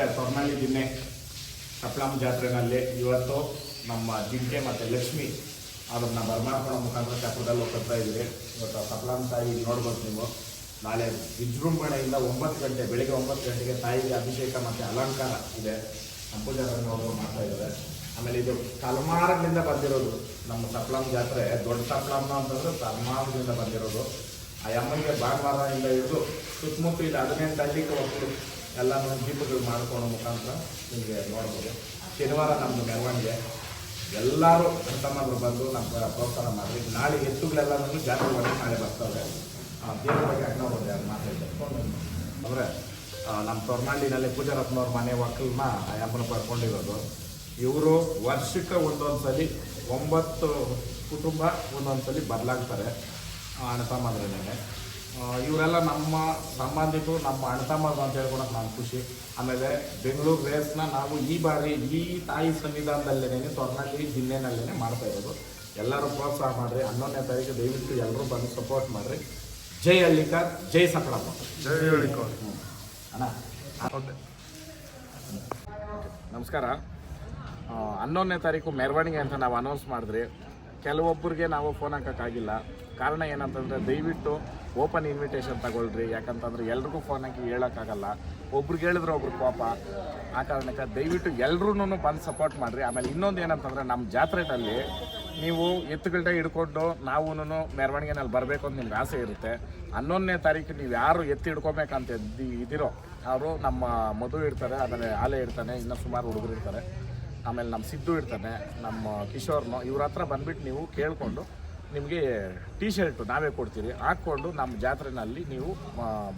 ಅಂದರೆ ಸ್ವರ್ಣಲ್ಲಿ ದಿನ್ನೆ ಕಪ್ಲಾಮ್ ಜಾತ್ರೆನಲ್ಲಿ ಇವತ್ತು ನಮ್ಮ ಜಿಂಕೆ ಮತ್ತು ಲಕ್ಷ್ಮಿ ಅದನ್ನ ಬರ್ಮಾರ್ಪಣ ಮುಖಾಂತರ ಚಕ್ರದಲ್ಲಿ ಹೋಗ್ತಾ ಇದ್ದೀವಿ ಇವತ್ತು ಕಪ್ಲಾಮ್ ತಾಯಿ ನೋಡ್ಬೋದು ನೀವು. ನಾಳೆ ವಿಜೃಂಭಣೆಯಿಂದ ಒಂಬತ್ತು ಗಂಟೆ, ಬೆಳಿಗ್ಗೆ ಒಂಬತ್ತು ಗಂಟೆಗೆ ತಾಯಿಗೆ ಅಭಿಷೇಕ ಮತ್ತು ಅಲಂಕಾರ ಇದೆ. ನಮ್ಮ ಅವರು ಮಾಡ್ತಾ ಇದ್ದಾರೆ. ಆಮೇಲೆ ಇದು ತಲೆಮಾರುಗಳಿಂದ ಬಂದಿರೋದು ನಮ್ಮ ಸಪ್ಲಮ್ಮ ಜಾತ್ರೆ. ದೊಡ್ಡ ಸಪ್ಲಮ್ಮ ಅಂತಂದ್ರೆ ತಲೆಮಾರುಗಳಿಂದ ಬಂದಿರೋದು. ಆ ಅಮ್ಮನಿಗೆ ಭಾನುವಾರದಿಂದ ಹಿಡಿದು ಸುತ್ತಮುತ್ತ ಇಲ್ಲಿ ಹದಿನೆಂಟು ಹಳ್ಳಿಗೆ ಒಟ್ಟು ಎಲ್ಲನೂ ದೀಪಗಳು ಮಾಡ್ಕೊಳ್ಳೋ ಮುಖಾಂತರ ನಿಮಗೆ ನೋಡ್ಬೋದು. ಶನಿವಾರ ನಮ್ಮದು ಮೆರವಣಿಗೆ. ಎಲ್ಲರೂ ಅಣ್ಣತಮ್ಮರು ಬಂದು ನಮ್ಮ ಪ್ರೋತ್ಸಾಹ ಮಾಡಿ ನಾಳೆ ಎತ್ತುಗಳೆಲ್ಲನೂ ಜಾತ್ರೆ ಮಾಡಿ ನಾಳೆ ಬರ್ತವೆ ಆ, ದೇವ್ರ ಬಗ್ಗೆ ಅಣ್ಣ ಯಾರು ಮಾತಾಡ್ತಾರೆ ಅಂದರೆ ನಮ್ಮ ತೊರ್ನಾಡಿನಲ್ಲಿ ಪೂಜಾರತ್ನವ್ರ ಮನೆ ಒಕ್ಕಲನ್ನ ಅಮ್ಮನ ಪಡ್ಕೊಂಡಿರೋದು. ಇವರು ವರ್ಷಕ್ಕೆ ಒಂದೊಂದು ಸಲ ಒಂಬತ್ತು ಕುಟುಂಬ ಒಂದೊಂದು ಸಲ ಬದಲಾಗ್ತಾರೆ ಅಣ್ಣತಮ್ಮದ್ರೇನೆ ಇವರೆಲ್ಲ ನಮ್ಮ ಸಂಬಂಧಿಕರು ನಮ್ಮ ಅಣ್ಣ ಅಣ್ಣತಮ್ಮರು ಅಂತ ಹೇಳ್ಕೊಳಕ್ಕೆ ನಾನು ಖುಷಿ. ಆಮೇಲೆ ಬೆಂಗಳೂರು ರೇಸ್ನ ನಾವು ಈ ಬಾರಿ ಈ ತಾಯಿ ಸನ್ನಿಧಾನದಲ್ಲೇ ತೊರ್ನಳ್ಳಿ ಜಿಲ್ಲೆನಲ್ಲೇ ಮಾಡ್ತಾ ಇರೋದು. ಎಲ್ಲರೂ ಪ್ರೋತ್ಸಾಹ ಮಾಡಿರಿ. ಹನ್ನೊಂದನೇ ತಾರೀಕು ದಯವಿಟ್ಟು ಎಲ್ಲರೂ ಬಂದು ಸಪೋರ್ಟ್ ಮಾಡಿರಿ. ಜೈ ಅಲ್ಲಿಕಾರ್ ಜೈ ಸಕಳಮ್ಮ ಜೈ ಹೇಳಿಕೋ ಅಣ್ಣ. ನಮಸ್ಕಾರ. ಹನ್ನೊಂದನೇ ತಾರೀಕು ಮೆರವಣಿಗೆ ಅಂತ ನಾವು ಅನೌನ್ಸ್ ಮಾಡಿದ್ರಿ. ಕೆಲವೊಬ್ಬರಿಗೆ ನಾವು ಫೋನ್ ಹಾಕೋಕ್ಕಾಗಿಲ್ಲ. ಕಾರಣ ಏನಂತಂದರೆ ದಯವಿಟ್ಟು ಓಪನ್ ಇನ್ವಿಟೇಷನ್ ತಗೊಳ್ರಿ, ಯಾಕಂತಂದ್ರೆ ಎಲ್ರಿಗೂ ಫೋನ್ ಹಾಕಿ ಹೇಳೋಕ್ಕಾಗಲ್ಲ. ಒಬ್ರಿಗೆ ಹೇಳಿದ್ರೆ ಒಬ್ರು ಕೋಪ. ಆ ಕಾರಣಕ್ಕೆ ದಯವಿಟ್ಟು ಎಲ್ರೂ ಬಂದು ಸಪೋರ್ಟ್ ಮಾಡಿರಿ. ಆಮೇಲೆ ಇನ್ನೊಂದು ಏನಂತಂದರೆ ನಮ್ಮ ಜಾತ್ರೆಯಲ್ಲಿ ನೀವು ಎತ್ತುಗಳ್ಡೆ ಹಿಡ್ಕೊಂಡು ನಾವು ಮೆರವಣಿಗೆನಲ್ಲಿ ಬರಬೇಕು ಅಂತ ನಿಮ್ಗೆ ಆಸೆ ಇರುತ್ತೆ. ಹನ್ನೊಂದನೇ ತಾರೀಕು ನೀವು ಯಾರು ಎತ್ತು ಹಿಡ್ಕೊಬೇಕಂತ ಇದ್ದೀರೋ, ಅವರು ನಮ್ಮ ಮಧು ಇಡ್ತಾರೆ ಆಮೇಲೆ ಆಲೆ ಇಡ್ತಾನೆ ಇನ್ನೂ ಸುಮಾರು ಹುಡುಗರು ಇರ್ತಾರೆ. ಆಮೇಲೆ ನಮ್ಮ ಸಿದ್ದು ಇರ್ತಾನೆ, ನಮ್ಮ ಕಿಶೋರ್ನು, ಇವ್ರ ಹತ್ರ ಬಂದ್ಬಿಟ್ಟು ನೀವು ಕೇಳಿಕೊಂಡು ನಿಮಗೆ ಟೀ ಶರ್ಟು ನಾವೇ ಕೊಡ್ತೀರಿ. ಹಾಕ್ಕೊಂಡು ನಮ್ಮ ಜಾತ್ರೆನಲ್ಲಿ ನೀವು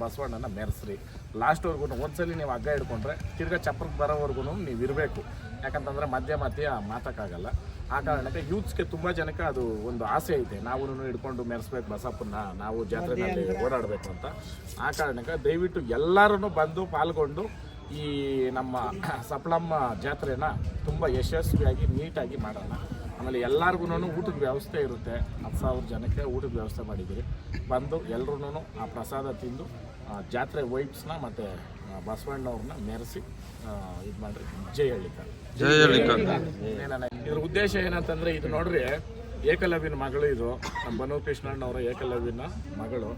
ಬಸವಣ್ಣನ ಮೆರೆಸ್ರಿ. ಲಾಸ್ಟ್ವರೆಗೂ ಒಂದ್ಸಲಿ ನೀವು ಹಗ್ಗ ಹಿಡ್ಕೊಂಡ್ರೆ ತಿರ್ಗಾ ಚಪ್ರಕ್ಕೆ ಬರೋವರೆಗೂ ನೀವು ಇರಬೇಕು. ಯಾಕಂತಂದರೆ ಮಧ್ಯ ಮಧ್ಯ ಮಾತಕ್ಕಾಗಲ್ಲ. ಆ ಕಾರಣಕ್ಕೆ ಯೂತ್ಸ್ಗೆ ತುಂಬ ಜನಕ್ಕೆ ಅದು ಒಂದು ಆಸೆ ಐತೆ. ನಾವು ಹಿಡ್ಕೊಂಡು ಮೆರೆಸ್ಬೇಕು ಬಸಪ್ಪನ್ನ ನಾವು ಜಾತ್ರೆನಲ್ಲಿ ಓಡಾಡಬೇಕು ಅಂತ. ಆ ಕಾರಣಕ್ಕೆ ದಯವಿಟ್ಟು ಎಲ್ಲರೂ ಬಂದು ಪಾಲ್ಗೊಂಡು ಈ ನಮ್ಮ ಸಪ್ಲಮ್ಮ ಜಾತ್ರೆನ ತುಂಬ ಯಶಸ್ವಿಯಾಗಿ ನೀಟಾಗಿ ಮಾಡೋಣ. ಆಮೇಲೆ ಎಲ್ಲರಿಗೂ ಊಟದ ವ್ಯವಸ್ಥೆ ಇರುತ್ತೆ. ಹತ್ತು ಸಾವಿರ ಜನಕ್ಕೆ ಊಟದ ವ್ಯವಸ್ಥೆ ಮಾಡಿದ್ದೀರಿ. ಬಂದು ಎಲ್ಲರೂ ಆ ಪ್ರಸಾದ ತಿಂದು ಆ ಜಾತ್ರೆ ವೈಬ್ಸ್ನ ಮತ್ತು ಬಸವಣ್ಣವ್ರನ್ನ ಮೆರೆಸಿ ಇದು ಮಾಡ್ರಿ. ಜೈ ಹಳ್ಳಿಕರ್. ಜೈ ಏನಣ್ಣ, ಇದ್ರ ಉದ್ದೇಶ ಏನಂತಂದರೆ ಇದು ನೋಡ್ರಿ ಏಕಲವ್ಯನ ಮಗಳು ಇದು. ನಮ್ಮ ಬನು ಕೃಷ್ಣಣ್ಣವರ ಏಕಲವ್ಯನ ಮಗಳು.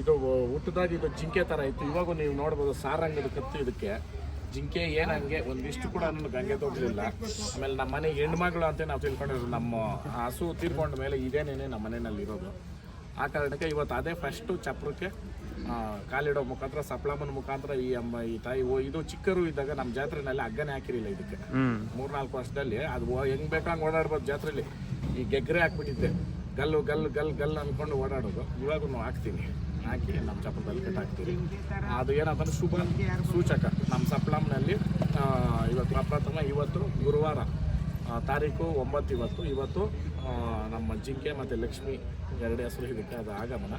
ಇದು ಹುಟ್ಟದಾಗ ಇದು ಜಿಂಕೆ ಥರ ಇತ್ತು. ಇವಾಗೂ ನೀವು ನೋಡ್ಬೋದು ಸಾರಂಗದ ಕತ್ತು ಇದಕ್ಕೆ. ಜಿಂಕೆ ಏನು ಹಂಗೆ, ಒಂದಿಷ್ಟು ಕೂಡ ನನ್ನ ಗಂಗೆ ತೋಗಲಿಲ್ಲ ಆಮೇಲೆ ನಮ್ಮ ಮನೆ ಹೆಣ್ಮಗಳು ಅಂತ ನಾವು ತಿಳ್ಕೊಂಡಿರೋದು, ನಮ್ಮ ಹಸು ತೀರ್ಕೊಂಡ ಮೇಲೆ ಇದೇನೇನೆ ನಮ್ಮ ಮನೆಯಲ್ಲಿ ಇರೋದು ಆ ಕಾರಣಕ್ಕೆ ಇವತ್ತು ಅದೇ ಫಸ್ಟು ಚಪ್ರಕ್ಕೆ ಕಾಲಿಡೋ ಮುಖಾಂತರ, ಸಪ್ಲಮ್ಮನ ಮುಖಾಂತರ ಈ ಅಮ್ಮ, ಈ ತಾಯಿ ಓ, ಇದು ಚಿಕ್ಕರು ಇದ್ದಾಗ ನಮ್ಮ ಜಾತ್ರೆನಲ್ಲಿ ಹಗ್ಗನೇ ಹಾಕಿರಲಿಲ್ಲ ಇದಕ್ಕೆ. ಮೂರು ಮೂರ್ನಾಲ್ಕು ವರ್ಷದಲ್ಲಿ ಅದು ಹೆಂಗ್ ಬೇಕೋ ಹಂಗೆ ಓಡಾಡ್ಬೋದು ಜಾತ್ರೆಲಿ. ಈ ಗೆಗ್ರೆ ಹಾಕ್ಬಿಟ್ಟಿದ್ದೆ. ಗಲ್ಲು ಗಲ್ಲು ಗಲ್ ಗಲ್ ಅಂದ್ಕೊಂಡು ಓಡಾಡೋದು. ಇವಾಗೂ ಹಾಕ್ತೀನಿ. ಹಾಕಿ ನಮ್ಮ ಚಪ್ಪಲದಲ್ಲಿ ಕಟ್ಟಾಕ್ತೀವಿ ಅದು ಏನಂತಂದ್ರೆ ಶುಭ ಸೂಚಕ. ನಮ್ಮ ಸಪ್ಲಮ್ನಲ್ಲಿ ಇವತ್ತು ಪ್ರಪ್ರಥಮ ಇವತ್ತು ಗುರುವಾರ ತಾರೀಕು ಒಂಬತ್ತು ಇವತ್ತು. ಇವತ್ತು ನಮ್ಮ ಜಿಂಕೆ ಮತ್ತು ಲಕ್ಷ್ಮಿ ಎರಡು ಹೆಸರು ಇದಕ್ಕೆ ಅದು ಆಗಮನ.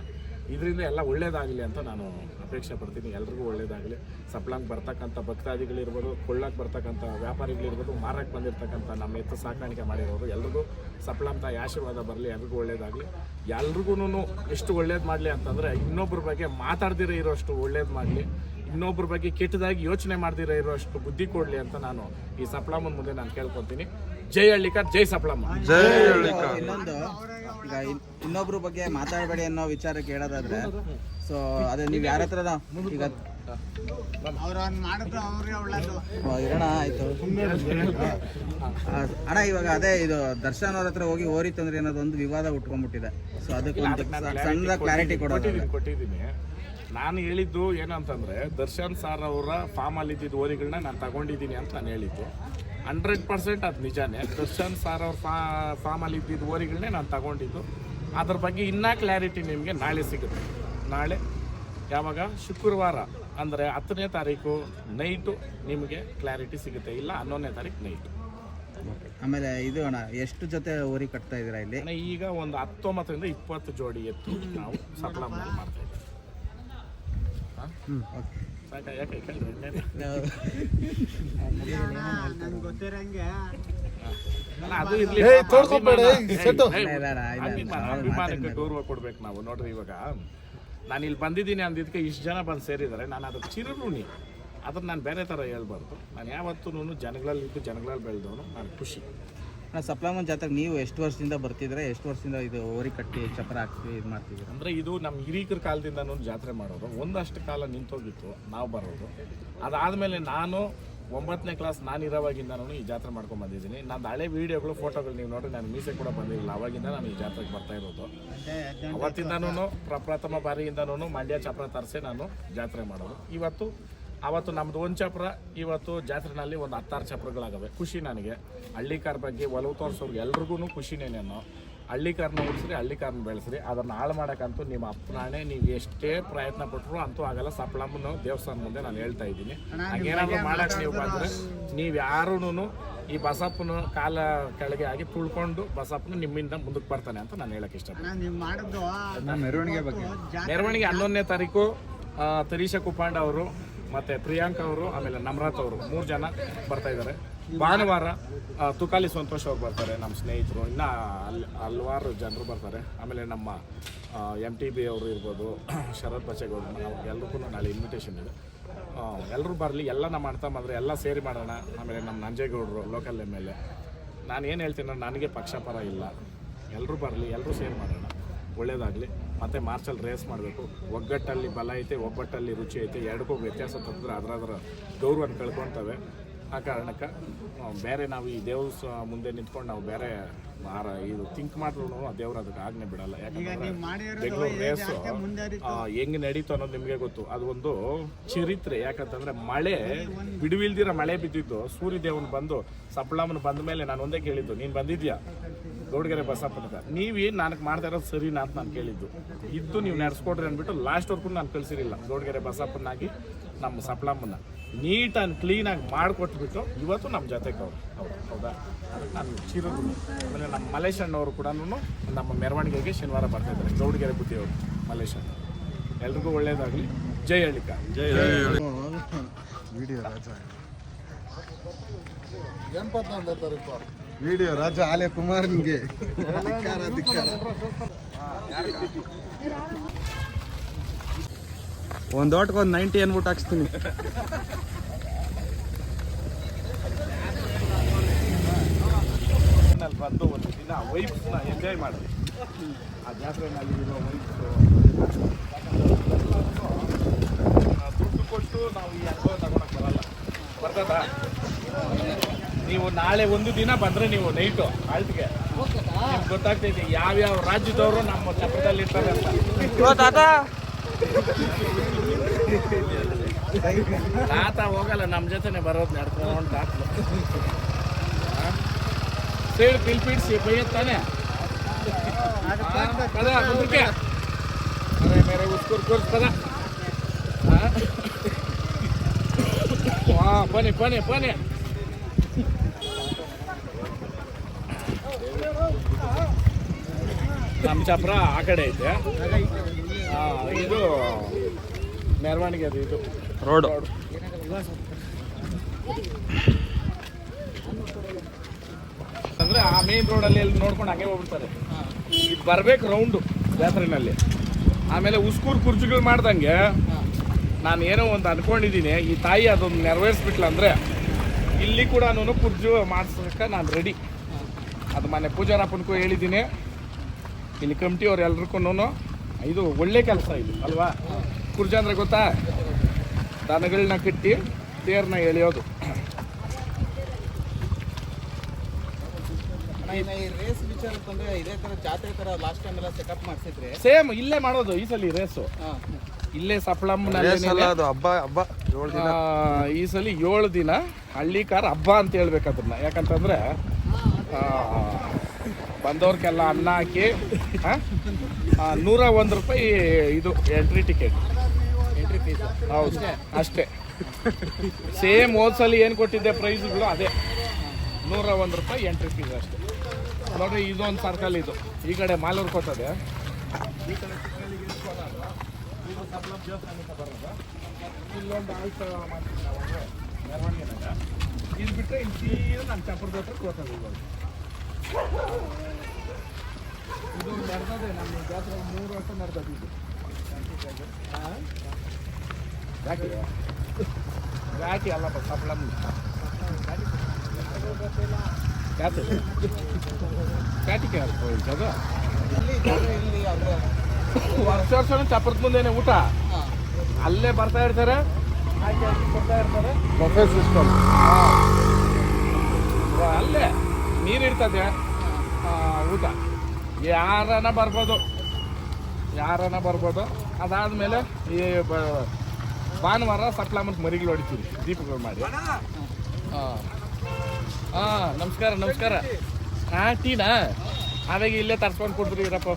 ಇದರಿಂದ ಎಲ್ಲ ಒಳ್ಳೇದಾಗಲಿ ಅಂತ ನಾನು ಅಪೇಕ್ಷೆ ಪಡ್ತೀನಿ. ಎಲ್ರಿಗೂ ಒಳ್ಳೇದಾಗಲಿ. ಸಪ್ಲಾಂಗ್ ಬರ್ತಕ್ಕಂಥ ಭಕ್ತಾದಿಗಳಿರ್ಬೋದು ಕೊಳ್ಳಕ್ಕೆ ಬರ್ತಕ್ಕಂಥ ವ್ಯಾಪಾರಿಗಳಿರ್ಬೋದು ಮಾರಕ್ಕೆ ಬಂದಿರತಕ್ಕಂಥ ನಮ್ಮ ಎತ್ತು ಸಾಕಾಣಿಕೆ ಮಾಡಿರೋರು ಎಲ್ರಿಗೂ ಸಪ್ಲಾಂಗ್ ತಾಯಿ ಆಶೀರ್ವಾದ ಬರಲಿ, ಎಲ್ರಿಗೂ ಒಳ್ಳೇದಾಗಲಿ. ಎಲ್ರಿಗೂ ಎಷ್ಟು ಒಳ್ಳೇದು ಮಾಡಲಿ ಅಂತಂದರೆ ಇನ್ನೊಬ್ಬರ ಬಗ್ಗೆ ಮಾತಾಡ್ದಿರೋ ಇರೋಷ್ಟು ಒಳ್ಳೇದು ಮಾಡಲಿ. ಇನ್ನೊಬ್ಬರ ಬಗ್ಗೆ ಕೆಟ್ಟದಾಗಿ ಯೋಚನೆ ಮಾಡ್ದಿರೋ ಇರೋಷ್ಟು ಬುದ್ಧಿ ಕೊಡಲಿ ಅಂತ ನಾನು ಈ ಸಪ್ಲಾಮನ್ ಮುಂದೆ ನಾನು ಕೇಳ್ಕೊತೀನಿ. ಜೈ ಹಳ್ಳಿಕರ್ ಜೈ ಸಪ್ಲಮ್ಮ. ಜೈ ಹಳ್ಳಿಕಾರ್. ಇನ್ನೊಂದು ಈಗ ಇನ್- ಇನ್ನೊಬ್ರ ಬಗ್ಗೆ ಮಾತಾಡಬೇಡಿ ಅನ್ನೋ ವಿಚಾರ ಕೇಳೋದಾದ್ರೆ ಸೊ ಅದೇ ನೀವು ಯಾರ ಹತ್ರ ಈಗ ಓ, ಇರೋಣ ಆಯ್ತು. ಆ, ಅಣ್ಣ ಇವಾಗ ಅದೇ ಇದು ದರ್ಶನ್ ಅವ್ರ ಹತ್ರ ಹೋಗಿ ಹೋರಿತು ಅಂದ್ರೆ ಅನ್ನೋದು ಒಂದು ವಿವಾದ ಉಟ್ಕೊಂಡ್ಬಿಟ್ಟಿದೆ. ಸೊ ಅದಕ್ಕೆ ಒಂದು ಸಣ್ಣದ ಕ್ಲಾರಿಟಿ ಕೊಡೋದು ಕೊಟ್ಟಿದ್ದೀನಿ ಕೊಟ್ಟಿದ್ದೀನಿ. ನಾನು ಹೇಳಿದ್ದು ಏನಂತಂದ್ರೆ ದರ್ಶನ್ ಸರ್ ಅವರ ಫಾರ್ಮ್ ಅಲ್ಲಿ ಇದ್ದಿದ್ದು ಓರಿಗಳನ್ನ ನಾನು ತಗೊಂಡಿದ್ದೀನಿ ಅಂತ ನಾನು ಹೇಳಿದ್ದು. ಹಂಡ್ರೆಡ್ ಪರ್ಸೆಂಟ್ ಅದು ನಿಜಾನೇ. ದರ್ಶನ್ ಸರ್ ಅವ್ರ ಫಾ ಫಾರ್ಮಲ್ಲಿ ಇದ್ದಿದ್ದು ಓರಿಗಳನ್ನೇ ನಾನು ತಗೊಂಡಿದ್ದು. ಅದ್ರ ಬಗ್ಗೆ ಇನ್ನೂ ಕ್ಲಾರಿಟಿ ನಿಮಗೆ ನಾಳೆ ಸಿಗುತ್ತೆ. ನಾಳೆ ಯಾವಾಗ? ಶುಕ್ರವಾರ. ಅಂದರೆ ಹತ್ತನೇ ತಾರೀಕು ನೈಟು ನಿಮಗೆ ಕ್ಲಾರಿಟಿ ಸಿಗುತ್ತೆ. ಇಲ್ಲ ಹನ್ನೊಂದನೇ ತಾರೀಕು ನೈಟು ಆಮೇಲೆ ಇದು ಅಣ್ಣ ಎಷ್ಟು ಜೊತೆ ಓರಿ ಕಟ್ತಾ ಇದ್ದೀರಾ ಇಲ್ಲಿ? ಅಣ್ಣ, ಈಗ ಒಂದು ಹತ್ತೊಂಬತ್ತರಿಂದ ಇಪ್ಪತ್ತು ಜೋಡಿ ಎತ್ತು ನಾವು ಸಪ್ಲೈ ಮಾಡ್ತಾ ಇದ್ದೀವಿ. ಹ್ಞೂ ಓಕೆ ಅಭಿಮಾನಕ್ಕೆ ಗೌರವ ಕೊಡ್ಬೇಕು ನಾವು. ನೋಡ್ರಿ ಇವಾಗ ನಾನು ಇಲ್ಲಿ ಬಂದಿದ್ದೀನಿ ಅಂದಿದ್ದಕ್ಕೆ ಇಷ್ಟು ಜನ ಬಂದು ಸೇರಿದ್ದಾರೆ. ನಾನು ಅದಕ್ಕೆ ಚಿರುಣಿ ಅದನ್ನು ನಾನು ಬೇರೆ ಥರ ಹೇಳ್ಬಾರ್ದು. ನಾನು ಯಾವತ್ತೂ ಜನಗಳಲ್ಲಿ ಇದ್ದು ಜನಗಳಲ್ಲಿ ಬೆಳೆದವನು. ನಾನು ಖುಷಿ. ಅಣ್ಣ ಸಪ್ಲಮನ್ ಜಾತ್ರೆಗೆ ನೀವು ಎಷ್ಟು ವರ್ಷದಿಂದ ಬರ್ತಿದ್ರೆ ಎಷ್ಟು ವರ್ಷದಿಂದ ಇದು ಓರಿ ಕಟ್ಟಿ ಚಪ್ರ ಹಾಕಿ ಇದು ಮಾಡ್ತೀವಿ ಅಂದರೆ ಇದು ನಮ್ಮ ಹಿರೀಕರ ಕಾಲದಿಂದ ಜಾತ್ರೆ ಮಾಡೋದು. ಒಂದಷ್ಟು ಕಾಲ ನಿಂತೋಗಿತ್ತು, ನಾವು ಬರೋದು. ಅದಾದಮೇಲೆ ನಾನು ಒಂಬತ್ತನೇ ಕ್ಲಾಸ್ ನಾನು ಇರೋವಾಗಿಂದನೂ ಈ ಜಾತ್ರೆ ಮಾಡ್ಕೊಂಡು ಬಂದಿದ್ದೀನಿ. ನನ್ನ ಹಳೆ ವೀಡಿಯೋಗಳು, ಫೋಟೋಗಳು ನೀವು ನೋಡ್ರಿ, ನಾನು ಮೀಸೆ ಕೂಡ ಬಂದಿರಲಿಲ್ಲ. ಅವಾಗಿಂದ ನಾನು ಈ ಜಾತ್ರೆಗೆ ಬರ್ತಾ ಇರೋದು. ಅವತ್ತಿಂದನೂ ಪ್ರಪ್ರಥಮ ಬಾರಿಯಿಂದನೂ ಮಂಡ್ಯ ಚಪ್ರ ತರಿಸಿ ನಾನು ಜಾತ್ರೆ ಮಾಡೋದು. ಇವತ್ತು ಅವತ್ತು ನಮ್ದು ಒಂದು ಚಪ್ರ ಇವತ್ತು ಜಾತ್ರೆನಲ್ಲಿ ಒಂದು ಹತ್ತಾರು ಚಪ್ರಗಳಾಗವೆ ಖುಷಿ ನನಗೆ. ಹಳ್ಳಿಕಾರ ಬಗ್ಗೆ ಒಲವು ತೋರಿಸೋರ್ಗೆ ಎಲ್ರಿಗೂ ಖುಷಿನೇ ನಾನು. ಹಳ್ಳಿಕಾರನ ಉಳಿಸ್ರಿ ಹಳ್ಳಿಕಾರನ ಬೆಳೆಸ್ರಿ. ಅದನ್ನು ಹಾಳು ಮಾಡೋಕ್ಕಂತೂ ನಿಮ್ಮ ಅಪ್ಪನಾಣೆ ನೀವು ಎಷ್ಟೇ ಪ್ರಯತ್ನ ಪಟ್ಟರು ಅಂತೂ ಆಗಲ್ಲ. ಸಪ್ಲಮ್ಮನ ದೇವಸ್ಥಾನ ಮುಂದೆ ನಾನು ಹೇಳ್ತಾ ಇದ್ದೀನಿ. ಹಾಗೇನಾದರೂ ಮಾಡೋಕ್ಕೆ ನೀವು ಬಂದರೆ ನೀವು ಯಾರೂ ಈ ಬಸಪ್ಪನ ಕಾಲ ಕೆಳಗೆ ಆಗಿ ತುಳ್ಕೊಂಡು ಬಸಪ್ಪನ ನಿಮ್ಮಿಂದ ಮುಂದಕ್ಕೆ ಬರ್ತಾನೆ ಅಂತ ನಾನು ಹೇಳಕ್ಕೆ ಇಷ್ಟ ಮೆರವಣಿಗೆ ಬಗ್ಗೆ. ಮೆರವಣಿಗೆ ಹನ್ನೊಂದನೇ ತಾರೀಕು ತರೀಶ ಕುಪಾಂಡ ಅವರು ಮತ್ತೆ ಪ್ರಿಯಾಂಕಾ ಅವರು, ಆಮೇಲೆ ನಮ್ರಾತ್ ಅವರು ಮೂರು ಜನ ಬರ್ತಾ ಇದ್ದಾರೆ ಭಾನುವಾರ ತುಕಾಲಿ ಸಂತೋಷ್ ಅವ್ರು ಬರ್ತಾರೆ ನಮ್ಮ ಸ್ನೇಹಿತರು. ಇನ್ನ ಅಲ್ಲಿ ಹಲವಾರು ಜನರು ಬರ್ತಾರೆ. ಆಮೇಲೆ ನಮ್ಮ ಎಂ ಟಿ ಬಿ ಅವರು ಇರ್ಬೋದು, ಶರತ್ ಬಚ್ಚೇಗೌಡರು ನಾವು ಎಲ್ರಿಗೂ ನಾಳೆ ಇನ್ವಿಟೇಷನ್ ಇದೆ. ಎಲ್ಲರೂ ಬರಲಿ, ಎಲ್ಲ ನಮ್ಮ ಅಣ್ಣ ತಮ್ಮಂದ್ರೆ ಎಲ್ಲ ಸೇರಿ ಮಾಡೋಣ. ಆಮೇಲೆ ನಮ್ಮ ನಂಜೇಗೌಡರು ಲೋಕಲ್ ಎಂ ಎಲ್ ಎ ನಾನು ಏನು ಹೇಳ್ತೀನಿ ನನಗೆ ಪಕ್ಷಪರ ಇಲ್ಲ. ಎಲ್ಲರೂ ಬರಲಿ ಎಲ್ಲರೂ ಸೇರಿ ಮಾಡೋಣ. ಒಳ್ಳೇದಾಗಲಿ. ಮತ್ತು ಮಾರ್ಚಲ್ಲಿ ರೇಸ್ ಮಾಡಬೇಕು. ಒಗ್ಗಟ್ಟಲ್ಲಿ ಬಲ ಐತೆ ಒಬ್ಬಟ್ಟಲ್ಲಿ ರುಚಿ ಐತೆ ಎರಡಕ್ಕೂ ವ್ಯತ್ಯಾಸ ತಂದ್ರೆ ಅದರ ಗೌರವ ಕಳ್ಕೊತವೆ. ಆ ಕಾರಣಕ್ಕೆ ಬೇರೆ ನಾವು ಈ ದೇವ್ರ ಮುಂದೆ ನಿಂತ್ಕೊಂಡು ನಾವು ಬೇರೆ ಮಾರ ಇದು ಥಿಂಕ್ ಮಾಡಿದ್ರು ದೇವ್ರು ಅದಕ್ಕೆ ಆಗ್ನೇ ಬಿಡಲ್ಲ. ಯಾಕಂದ್ರೆ ಬೆಂಗಳೂರು ರೇಸು ಹೆಂಗೆ ನಡೀತು ಅನ್ನೋದು ನಿಮಗೆ ಗೊತ್ತು. ಅದು ಒಂದು ಚರಿತ್ರೆ. ಯಾಕಂತಂದ್ರೆ ಮಳೆ ಬಿಡುವಿಲ್ದಿರ ಮಳೆ ಬಿದ್ದಿದ್ದು ಸೂರ್ಯ ದೇವನ್ ಬಂದು ಸಪ್ಳಮ್ಮನ ಬಂದ ಮೇಲೆ ನಾನು ಒಂದೇ ಕೇಳಿದ್ದು ನೀನು ಬಂದಿದ್ಯಾ? ಗೌಡಗೆರೆ ಬಸಪ್ಪನ ನೀವೇನು ನನಗೆ ಮಾಡ್ತಾ ಇರೋದು ಸರಿನಾ ಅಂತ ನಾನು ಕೇಳಿದ್ದು. ಇದ್ದು ನೀವು ನಡೆಸ್ಕೊಡ್ರಿ ಅಂದ್ಬಿಟ್ಟು ಲಾಸ್ಟ್ವರೆಗೂ ನಾನು ಕಳಿಸಿರಿಲ್ಲ ಗೌಡಗೆರೆ ಬಸಪ್ಪನಾಗಿ ನಮ್ಮ ಸಪ್ಳಮ್ಮನ ನೀಟ್ ಆ್ಯಂಡ್ ಕ್ಲೀನಾಗಿ ಮಾಡಿಕೊಟ್ಬಿಟ್ಟು ಇವತ್ತು ನಮ್ಮ ಜೊತೆಗೆ ಅವರು. ಹೌದು ಹೌದಾ? ನಾನು ಚಿರದು ಆಮೇಲೆ ನಮ್ಮ ಮಲೇಶ್ ಅಣ್ಣವರು ಕೂಡ ನಮ್ಮ ಮೆರವಣಿಗೆಗೆ ಶನಿವಾರ ಬರ್ತಾಯಿದ್ದಾರೆ ಗೌಡಗೆರೆ ಬುದ್ಧಿಯವರು ಮಲೇಶ್ ಅಣ್ಣ ಎಲ್ರಿಗೂ ಒಳ್ಳೇದಾಗಲಿ. ಜೈ ಹಳ್ಳಿಕ ಜೈ ಹಳ್ಳಿ ವಿಡಿಯೋ ರಾಜ ಆಲೆ ಕುಮಾರ್ ನಿಮಗೆ ಧಿಕ್ಕಾರ ಧಿಕ್ಕಾರ. ಒಂದು ಓಟ್ಗೆ ಒಂದು ನೈಂಟಿ ಅನ್ಬಿಟ್ಟು ಹಾಕ್ಸ್ತೀನಿ. ಬಂದು ಒಂದು ದಿನ ವೈಫ್ನ ಎಂಜಾಯ್ ಮಾಡಿದ್ವಿ ಆ ಜಾತ್ರೆನಲ್ಲಿ ವೈಫ್ ದುಡ್ಡು ಕೊಟ್ಟು ನಾವು ಈ ಅನುಭವ ತಗೊಳಕ್ ಬರಲ್ಲ. ಬರ್ತದಾ? ನೀವು ನಾಳೆ ಒಂದು ದಿನ ಬಂದ್ರೆ ನೀವು ನೈಟು ಆಲ್ಟ್ಗೆ ನಿಮ್ಗೆ ಗೊತ್ತಾಗ್ತೈತೆ ಯಾವ್ಯಾವ ರಾಜ್ಯದವರು ನಮ್ಮ ಚಪ್ರದಲ್ಲಿ ಇರ್ತಾರೆ ಅಂತ. ತಾತ ಹೋಗಲ್ಲ ನಮ್ಮ ಜೊತೆನೆ ಬರೋದು ನಡ್ಕೊಂಡು ಹೇಳಿ ಸೇಡ್ ಪಿಲ್ಪಿಡ್ಸಿ ಬೈಯತ್ತಾನೆ ಪದ ಮುಂದಕ್ಕೆ. ಅದೇ ಮೇರೆ ಉಸ್ಕೂರ್ ಕೂರ್ಸ್ ಪದ. ಹಾ? ಬನ್ನಿ ಬನ್ನಿ ಬನ್ನಿ. ನಮ್ಮ ಚಪ್ರ ಆ ಕಡೆ ಐತೆ. ಇದು ಮೆರವಣಿಗೆ ಅದು ಇದು. ರೋಡ್. ಅಂದ್ರೆ ಆ ಮೇನ್ ರೋಡಲ್ಲಿ ಎಲ್ಲಿ ನೋಡ್ಕೊಂಡು ಹಾಗೆ ಹೋಗ್ಬಿಡ್ತಾರೆ. ಇದು ಬರ್ಬೇಕು ರೌಂಡು ಜಾತ್ರೆನಲ್ಲಿ. ಆಮೇಲೆ ಉಸ್ಕೂರು ಕುರ್ಚಿಗಳು ಮಾಡ್ದಂಗೆ ನಾನು ಏನೋ ಒಂದು ಅನ್ಕೊಂಡಿದ್ದೀನಿ ಈ ತಾಯಿ ಅದೊಂದು ನೆರವೇರಿಸ್ಬಿಟ್ಲಂದ್ರೆ ಇಲ್ಲಿ ಕೂಡ ನಾನು ಕುರ್ಜು ಮಾಡ್ಸೋಕೆ ನಾನು ರೆಡಿ ಅದು ಮೊನ್ನೆ ಪೂಜಾರಪ್ಪನಿಗೂ ಹೇಳಿದ್ದೀನಿ. ಇಲ್ಲಿ ಕಮಿಟಿಯವ್ರು ಎಲ್ರಿಗೂ ಇದು ಒಳ್ಳೆ ಕೆಲಸ ಇದು ಅಲ್ವಾ? ಕುರ್ಜ ಅಂದರೆ ಗೊತ್ತಾ? ದನಗಳನ್ನ ಕಟ್ಟಿ ತೇರ್ನ ಎಳೆಯೋದು. ಅಣ್ಣ ಈ ರೇಸ್ ವಿಚಾರ ಬಂದ್ರೆ ಇದೇ ತರ ಜಾತ್ರೆ ತರ ಲಾಸ್ಟ್ ಟೈಮ್ ಎಲ್ಲ ಚೆಕಪ್ ಮಾಡಿಸಿದ್ರೆ? ಸೇಮ್ ಇಲ್ಲೇ ಮಾಡೋದು ಈ ಸಲ ರೇಸು ಇಲ್ಲೇ ಹಬ್ಬ ಹಬ್ಬ ಏಳು ದಿನ. ಈ ಸಲ ಏಳು ದಿನ ಹಳ್ಳಿ ಕಾರ್ ಹಬ್ಬ ಅಂತ ಹೇಳ್ಬೇಕು ಅದನ್ನ ಯಾಕಂತಂದ್ರೆ ಬಂದವ್ರಿಗೆಲ್ಲ ಅನ್ನ ಹಾಕಿ ನೂರ ಒಂದು ರೂಪಾಯಿ ಇದು ಎಂಟ್ರಿ ಟಿಕೆಟ್ ಎಂಟ್ರಿ ಫೀಸ್ ಹೌದು ಅಷ್ಟೇ. ಸೇಮ್ ಹೋದ್ಸಲ ಏನು ಕೊಟ್ಟಿದ್ದೆ ಪ್ರೈಸ್ಗಳು ಅದೇ. ನೂರ ಒಂದು ರೂಪಾಯಿ ಎಂಟ್ರಿ ಫೀಸ್ ಅಷ್ಟೇ. ನೋಡ್ರಿ ಇದೊಂದು ಸರ್ಕಲ್ ಇದು. ಈ ಕಡೆ ಮಾಲೂರು ಕೊಟ್ಟದೆ ಇಲ್ಲೊಂದು ಆಲ್ಟ್ ಮಾಡ್ತೀವಿ ನಾವು ಅಂದ್ರೆ ಮೆರವಣಿಗೆನಾಗ ಇದು ಬಿಟ್ಟರೆ ಇನ್ನು ಸೀದಾ ನಮ್ಮ ಚಪ್ಪರದ ಹತ್ರ ಇದು ನಡೆದದೆ ನಮ್ಮ ಜಾತ್ರೆ ಮೂರು ವರ್ಷ ನಡೆದದ್ದು ಘಾಟಿ ಅಲ್ಲಪ್ಪ ಸಪ್ಲಮ್ ಅದು ವರ್ಷ ವರ್ಷ ಚಪ್ಪರದ ಮುಂದೆನೆ ಊಟ ಅಲ್ಲೇ ಬರ್ತಾ ಇರ್ತಾರೆ ಕೊಡ್ತಾ ಇರ್ತಾರೆ ನೀರಿರ್ತದೆ ಆ, ಊಟ. ಯಾರನ ಬರ್ಬೋದು. ಯಾರನ ಬರ್ಬೋದು. ಅದಾದ್ಮೇಲೆ ಈ ಭಾನುವಾರ ಸಪ್ಲಮಂಟ್ ಮರಿಗಳು ಹೊಡಿತೀವಿ. ದೀಪಗಳು ಮಾಡಿ. ಹಾಂ ಹಾಂ ನಮಸ್ಕಾರ ನಮಸ್ಕಾರ. ಹಾಂ ಟೀನಾ ಆವಾಗ ಇಲ್ಲೇ ತರ್ಸ್ಕೊಂಡು ಕೊಡ್ತೀರಿ ಇರಪ್ಪ.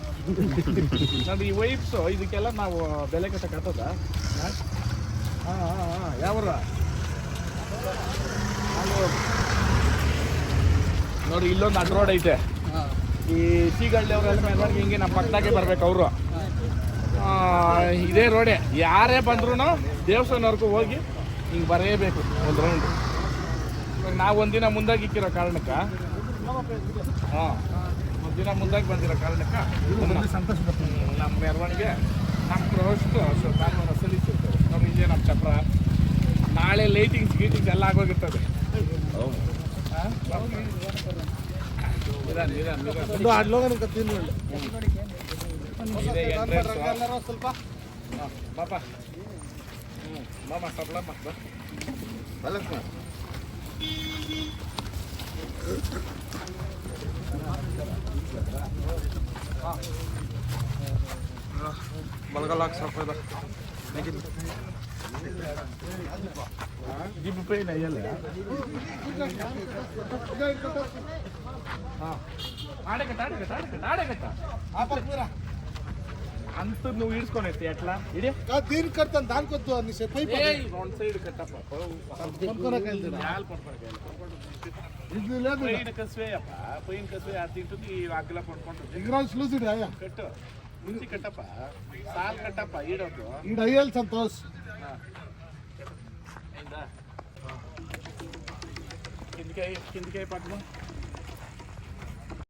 ನಂದು ಈ ವೈಪ್ಸು ಇದಕ್ಕೆಲ್ಲ ನಾವು ಬೆಲೆ ಕಟ್ಟಕ್ಕಾಗ್ತದ ಹಾಂ ಹಾಂ ಹಾಂ ಯಾವ್ರ ನೋಡಿ ಇಲ್ಲೊಂದು ಅಡ್ ರೋಡ್ ಐತೆ ಈ ಸೀಗಳ್ಳಿ ಅವರೆಲ್ಲ ಮೆರವಣಿಗೆ ಹಿಂಗೆ ನಮ್ಮ ಪಕ್ಕದಾಗೆ ಬರ್ಬೇಕು ಅವರು. ಇದೇ ರೋಡೆ. ಯಾರೇ ಬಂದ್ರು ದೇವಸ್ಥಾನವರೆಗೂ ಹೋಗಿ ಹಿಂಗೆ ಬರೆಯಬೇಕು ಒಂದು ರೌಂಡ್ ಇವಾಗ ನಾವು ಒಂದಿನ ಮುಂದಾಗಿ ಇಕ್ಕಿರೋ ಕಾರಣಕ್ಕೆ ಹಾಂ ಒಂದಿನ ಮುಂದಾಗಿ ಬಂದಿರೋ ಕಾರಣಕ್ಕೆ ನಮ್ಮ ಮೆರವಣಿಗೆ ನಮ್ಮ ಪ್ರವಷ್ಟು ಭಾನುವಾರ ಸಲ್ಲಿಸಿರ್ತೇವೆ ನಮ್ಮ ಹಿಂದೆ ನಮ್ಮ ಚಪ್ರ. ನಾಳೆ ಲೈಟಿಂಗ್ಸ್ ಗೀಟಿಂಗ್ಸ್ ಎಲ್ಲ ಆಗೋಗಿರ್ತದೆ. ಹಾಂ? ನಿಧಾನ ನಿಧಾನ ನಿಧಾನ ಇದೆ entrance. ಸ್ವಲ್ಪ ಹಾ, ಪಾಪ ಹ್ಞೂ ಮಾಮ ಸಪ್ಲಮ್ಮ ಬಾ ಬಲಗಲ್ಲ ಸ್ವಲ್ಪ ಇದೆ జిప్ పెయిన్ అయ్యలే అంత నువ్వు ఈడ్చుకొని అయితే ఎట్లా ఇడే దీనికి కడతాను దానికి వద్దు అని చెప్పి రెండు సైడ్ కట్టప్ప ఇది లేదు పైన కసివేయప్ప పైన కసివే అది తింటుంది ఈ అగ్గిలా పడుకుంటుంది ఎగ్రాన్స్ లూసిడ్ అయ్యా కట్టు ముంచి కట్టప్ప సాల్ కట్టప్ప ఈడొద్దు ఈడ అయ్యాలి Santosh hindi kayo, hindi kayo pag.